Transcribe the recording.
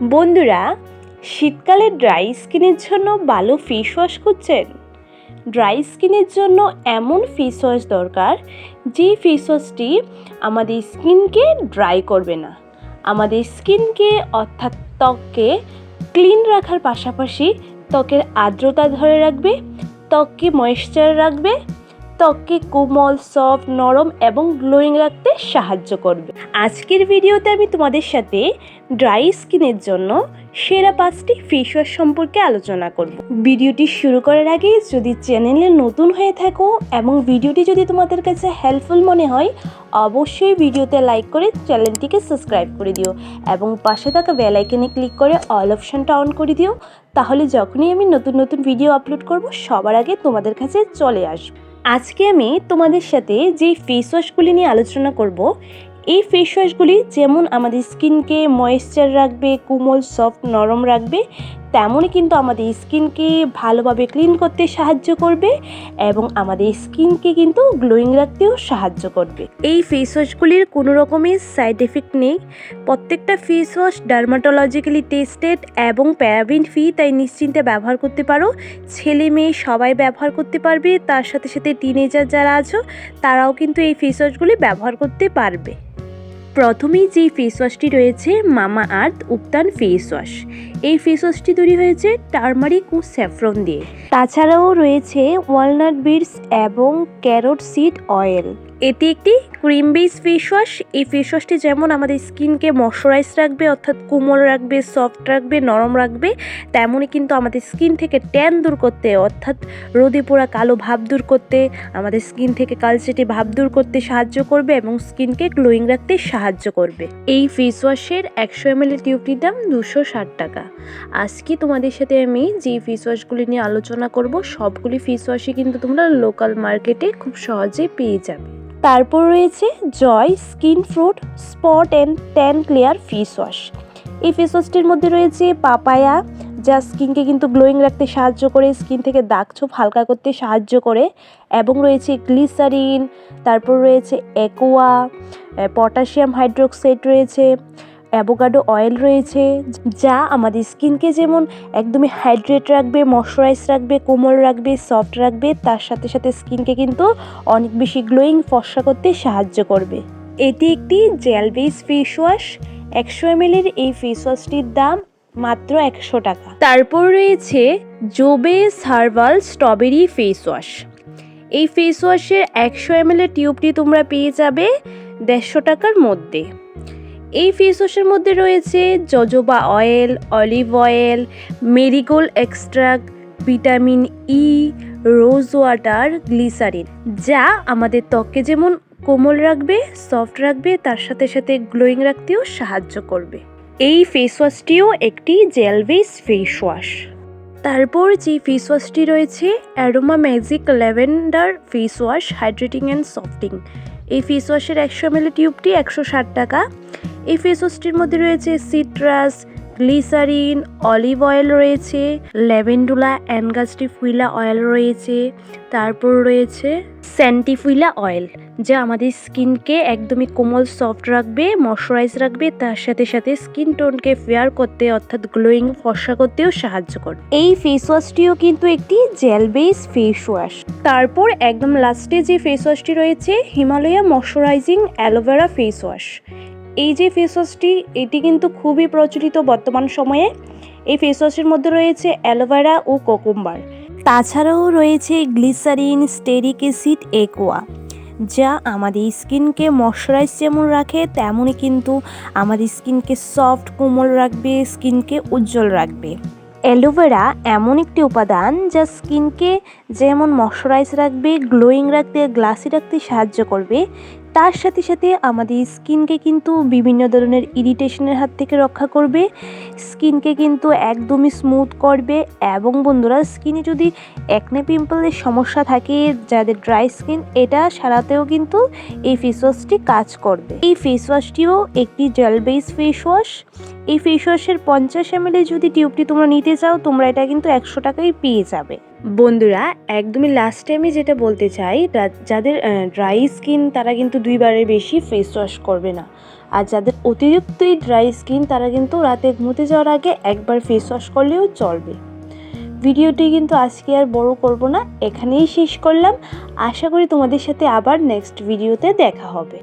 বন্ধুরা, শীতকালে ড্রাই স্কিনের জন্য ভালো ফেস ওয়াশ খুঁজছেন ড্রাই স্কিনের জন্য এমন ফেস ওয়াশ দরকার যে ফেস ওয়াশটি আমাদের স্কিনকে ড্রাই করবে না। আমাদের স্কিনকে অর্থাৎ ত্বককে ক্লিন রাখার পাশাপাশি ত্বকের আর্দ্রতা ধরে রাখবে, ত্বককে ময়েশ্চার রাখবে ত্বককে কোমল, সফট, নরম এবং গ্লোয়িং রাখতে সাহায্য করবে। আজকের ভিডিওতে আমি তোমাদের সাথে ড্রাই স্কিনের জন্য সেরা পাঁচটি ফেস ওয়াশ সম্পর্কে আলোচনা করব। ভিডিওটি শুরু করার আগে যদি চ্যানেলে নতুন হয়ে থাকো এবং ভিডিওটি যদি তোমাদের কাছে হেল্পফুল মনে হয়, অবশ্যই ভিডিওতে লাইক করে চ্যানেলটিকে সাবস্ক্রাইব করে দিও এবং পাশে থাকা বেল ক্লিক করে অল অপশানটা অন করে দিও। তাহলে যখনই আমি নতুন নতুন ভিডিও আপলোড করব, সবার আগে তোমাদের কাছে চলে আসবে। আজকে আমি তোমাদের সাথে যে ফেস ওয়াশগুলি নিয়ে আলোচনা করব, এই ফেস ওয়াশগুলি যেমন আমাদের স্কিনকে ময়েশ্চার রাখবে, কোমল সফট নরম রাখবে তেমনই কিন্তু আমাদের স্কিনকে ভালোভাবে ক্লিন করতে সাহায্য করবে এবং আমাদের স্কিনকে কিন্তু গ্লোয়িং রাখতেও সাহায্য করবে। এই ফেস ওয়াশগুলির কোনো রকমের সাইড এফেক্ট নেই। প্রত্যেকটা ফেস ওয়াশ ডার্মাটোলজিক্যালি টেস্টেড এবং প্যারাবিন ফ্রি তাই নিশ্চিন্তে ব্যবহার করতে পারো। ছেলে মেয়ে সবাই ব্যবহার করতে পারবে, তার সাথে সাথে টিনেজার যারা আছো, তারাও কিন্তু এই ফেস ওয়াশগুলি ব্যবহার করতে পারবে। প্রথমেই যেই ফেস ওয়াশটি রয়েছে, Mamaearth ubtan face wash এই ফেস ওয়াশটি তৈরি হয়েছে টার্মারিক ও স্যাফরন দিয়ে। তাছাড়াও রয়েছে ওয়ালনাট বিটস এবং ক্যারট সিড অয়েল। এটি একটি ক্রিম বেস ফেস ওয়াশ এই ফেস ওয়াশটি যেমন আমাদের স্কিনকে ময়শ্চারাইজ রাখবে, অর্থাৎ কোমল রাখবে, সফট রাখবে, নরম রাখবে, তেমনই কিন্তু আমাদের স্কিন থেকে ট্যান দূর করতে, অর্থাৎ রোদে পোড়া কালো ভাব দূর করতে, আমাদের স্কিন থেকে কালচেটে ভাব দূর করতে সাহায্য করবে এবং স্কিনকে গ্লোয়িং রাখতে সাহায্য করবে। এই ফেস ওয়াশের একশো এম এল টিউবটির দাম দুশো ষাট টাকা। আজকে তোমাদের সাথে আমি যে ফেস ওয়াশগুলি নিয়ে আলোচনা করব, সবগুলি ফেস ওয়াশই কিন্তু তোমরা লোকাল মার্কেটে খুব সহজে পেয়ে যাবে। তারপর রয়েছে Joy skin fruit spot and tan clear face wash এই ফেস ওয়াশটির মধ্যে রয়েছে পাপায়া, যা স্কিনকে কিন্তু গ্লোয়িং রাখতে সাহায্য করে স্কিন থেকে দাগ ছোপ হালকা করতে সাহায্য করে, এবং রয়েছে গ্লিসারিন তারপর রয়েছে অ্যাকোয়া পটাশিয়াম হাইড্রোক্সাইড রয়েছে। অ্যাভোকাডো অয়েল রয়েছে, যা আমাদের স্কিনকে যেমন একদমই হাইড্রেট রাখবে, ময়শ্চারাইজ রাখবে, কোমল রাখবে, সফট রাখবে, তার সাথে সাথে স্কিনকে কিন্তু অনেক বেশি গ্লোয়িং ফর্সা করতে সাহায্য করবে। এটি একটি জেল বেস ফেস ওয়াশ একশো এম এর এই ফেস ওয়াশটির দাম মাত্র একশো টাকা। তারপর রয়েছে জোবেস হার্বাল স্ট্রবেরি ফেস ওয়াশ এই ফেস ওয়াশের একশো এম এর টিউবটি তোমরা পেয়ে যাবে দেড়শো টাকার মধ্যে। এই ফেস ওয়াশের মধ্যে রয়েছে jojoba oil, olive oil, marigold extract, vitamin E, rose water, glycerin, যা আমাদের ত্বককে যেমন কোমল রাখবে, সফট রাখবে, তার সাথে সাথে গ্লোয়িং রাখতেও সাহায্য করবে। এই ফেস ওয়াশটিও একটি জেল বেস ফেস ওয়াশ তারপর যে ফেস ওয়াশটি রয়েছে Aroma Magic lavender face wash hydrating and softing এই ফেস ওয়াশের একশো এম টিউবটি একশো ষাট টাকা। এই ফেস ওয়াশটির মধ্যে রয়েছে সিট্রাস, গ্লিসারিন, অলিভ অয়েল রয়েছে, ল্যাভেন্ডুলা অ্যানগাস্টিফুইলা অয়েল রয়েছে, তারপর রয়েছে স্যান্টিফুইলা অয়েল, যা আমাদের স্কিনকে একদমই কোমল, সফট রাখবে, ময়শ্চারাইজ রাখবে, তার সাথে সাথে স্কিন টোনকে ফেয়ার করতে, অর্থাৎ গ্লোয়িং, ফর্সা করতেও সাহায্য করে। এই ফেস ওয়াশটিও কিন্তু একটি জেল বেস ফেস ওয়াশ তারপর একদম লাস্টে যে ফেস ওয়াশটি রয়েছে, Himalaya moisturising aloe vera face wash এই যে ফেস ওয়াশটি এটি কিন্তু খুবই প্রচলিত বর্তমান সময়ে। এই ফেস ওয়াশের মধ্যে রয়েছে অ্যালোভেরা ও কোকুম্বার। তাছাড়াও রয়েছে গ্লিসারিন, স্টেরিক অ্যাসিড, একোয়া। যা আমাদের স্কিনকে ময়শ্চারাইজ যেমন রাখে, তেমনই কিন্তু আমাদের স্কিনকে সফট কোমল রাখবে, স্কিনকে উজ্জ্বল রাখবে। অ্যালোভেরা এমন একটি উপাদান যা স্কিনকে যেমন ময়শ্চারাইজ রাখবে গ্লোয়িং রাখতে গ্লাসি রাখতে সাহায্য করবে তার সাথে সাথে আমাদের স্কিনকে কিন্তু বিভিন্ন ধরনের ইরিটেশনের হাত থেকে রক্ষা করবে। স্কিনকে কিন্তু একদমই স্মুথ করবে এবং বন্ধুরা, স্কিনে যদি একনে পিম্পলের সমস্যা থাকে যাদের ড্রাই স্কিন এটা সারাতেও কিন্তু এই ফেস ওয়াশটি কাজ করবে। এই ফেস ওয়াশটিও একটি জেল বেস ফেস ওয়াশ এই ফেস ওয়াশের পঞ্চাশ এম যদি টিউবটি তোমরা নিতে চাও, তোমরা এটা কিন্তু একশো টাকায় পেয়ে যাবে। বন্ধুরা, একদমই লাস্টে আমি যেটা বলতে চাই যাদের ড্রাই স্কিন তারা কিন্তু দুইবারের বেশি ফেস ওয়াশ করবে না। আর যাদের অতিরিক্তই ড্রাই স্কিন তারা কিন্তু রাতে ঘুমোতে যাওয়ার আগে একবার ফেস ওয়াশ করলেও চলবে। ভিডিওটি কিন্তু আজকে আর বড় করব না, এখানেই শেষ করলাম। আশা করি তোমাদের সাথে আবার নেক্সট ভিডিওতে দেখা হবে।